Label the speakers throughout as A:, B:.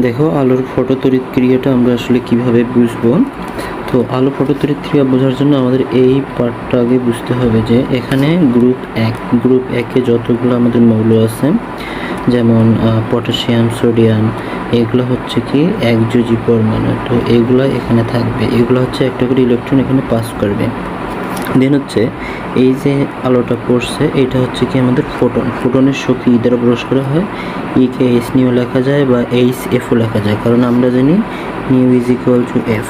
A: দেখো, আলোর ফটো তড়িৎ ক্রিয়াটা আমরা আসলে কীভাবে বুঝব? তো আলো ফটো তড়িৎ ক্রিয়া বোঝার জন্য আমাদের এই পার্টটা আগে বুঝতে হবে যে এখানে গ্রুপ এক গ্রুপ একে যতগুলো আমাদের মৌল আছে, যেমন পটাশিয়াম সোডিয়াম এগুলো হচ্ছে কি একযোজি পরমাণু। তো এগুলো এখানে থাকবে। এগুলো হচ্ছে একটা করে ইলেকট্রন এখানে পাস করবে। দেন হচ্ছে এই যে আলোটা পড়ছে, এটা হচ্ছে কি আমাদের ফোটন ফোটনের শক্তি ই দ্বারা প্রকাশ করা হয়। ই কে এইচ নিউ লেখা যায় বা এইচ এফও লেখা যায়। কারণ আমরা জানি nu is equal to F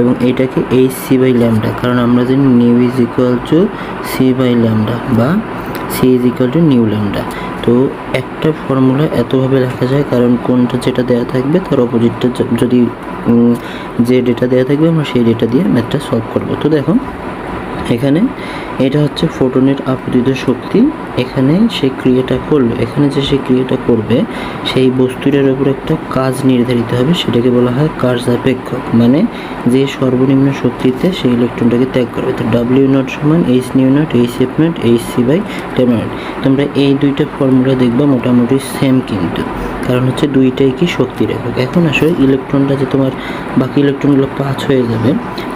A: এবং এইটাকে এইচ সি বাই ল্যামডা কারণ আমরা জানি nu is equal to C by lambda বা C is equal to nu lambda তো একটা ফর্মুলা এতভাবে লেখা যায়, কারণ কোনটা যেটা দেওয়া থাকবে তার অপোজিটটা যদি যে ডেটা দেওয়া থাকবে আমরা সেই ডেটা দিয়ে ম্যাথটা সলভ করব। তো দেখো এখানে এটা হচ্ছে ফোটনের আপতিত শক্তি। এখানে সে ক্রিয়াটা করল। এখানে যে সে ক্রিয়াটা করবে, সেই বস্তুটার উপর একটা কাজ নির্ধারিত হবে। সেটাকে বলা হয় কাজ অপেক্ষক মানে যে সর্বনিম্ন শক্তিতে সেই ইলেকট্রনটাকে ত্যাগ করবে। তো ডাব্লিউ নট সমান H nu naught H F naught H C by ten naught তোমরা এই দুইটা ফর্মুলা দেখবা, মোটামুটি সেম কিন্তু। কারণ হচ্ছে দুইটাই কি শক্তির একক এখন আসলে ইলেকট্রনটা যে তোমার বাকি ইলেকট্রনগুলো পাঁচ হয়ে যাবে,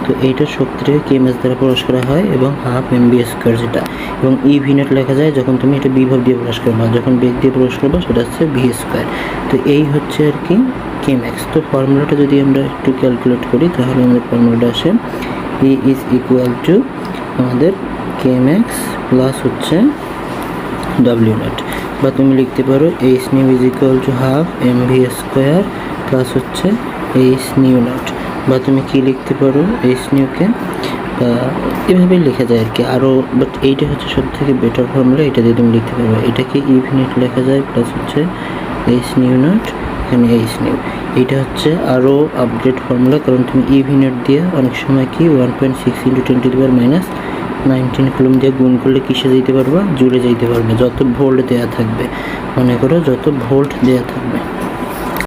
A: তো এইটার শক্তিটাকে কেএমএস দ্বারা প্রকাশ করা হয় এবং হাফ এম বি স্কোয়ার যেটা, এবং ই ভিনেট লেখা যায় যখন তুমি এটা বিভব দিয়ে প্রকাশ করবে যখন বেগ দিয়ে প্রকাশ করবে, সেটা হচ্ছে ভি স্কোয়ার তো এই হচ্ছে আর কি কেএমএক্স তো ফর্মুলাটা যদি আমরা একটু ক্যালকুলেট করি, তাহলে আমাদের ফর্মুলাটা আসে ই ইজ ইকুয়াল টু আমাদের কেএমএক্স প্লাস হচ্ছে ডাব্লিউ নট বা তুমি লিখতে পারো H nu is equal to half M V square plus হচ্ছে এইচ নিউ নট বা তুমি কি লিখতে পারো এইচ নিউকে এভাবেই লেখা যায় আর কি আরও বাট এইটা হচ্ছে সব থেকে বেটার ফর্মুলা এটা দিয়ে তুমি লিখতে পারবে। এটাকে ইভিনেট লেখা যায়? প্লাস হচ্ছে এইচ নিউ নট এখানে এইচ নিউ এইটা হচ্ছে আরও আপডেট ফর্মুলা কারণ তুমি ইভিনেট দিয়ে অনেক সময় কি one point six into twenty দেওয়ার মাইনাস নাইনটিন কুলম দিয়ে গুণ করলে কিসে যেতে পারবা? জুড়ে যেতে পারবে। যত ভোল্ট দেওয়া থাকবে। মনে করো যত ভোল্ট দেওয়া থাকবে।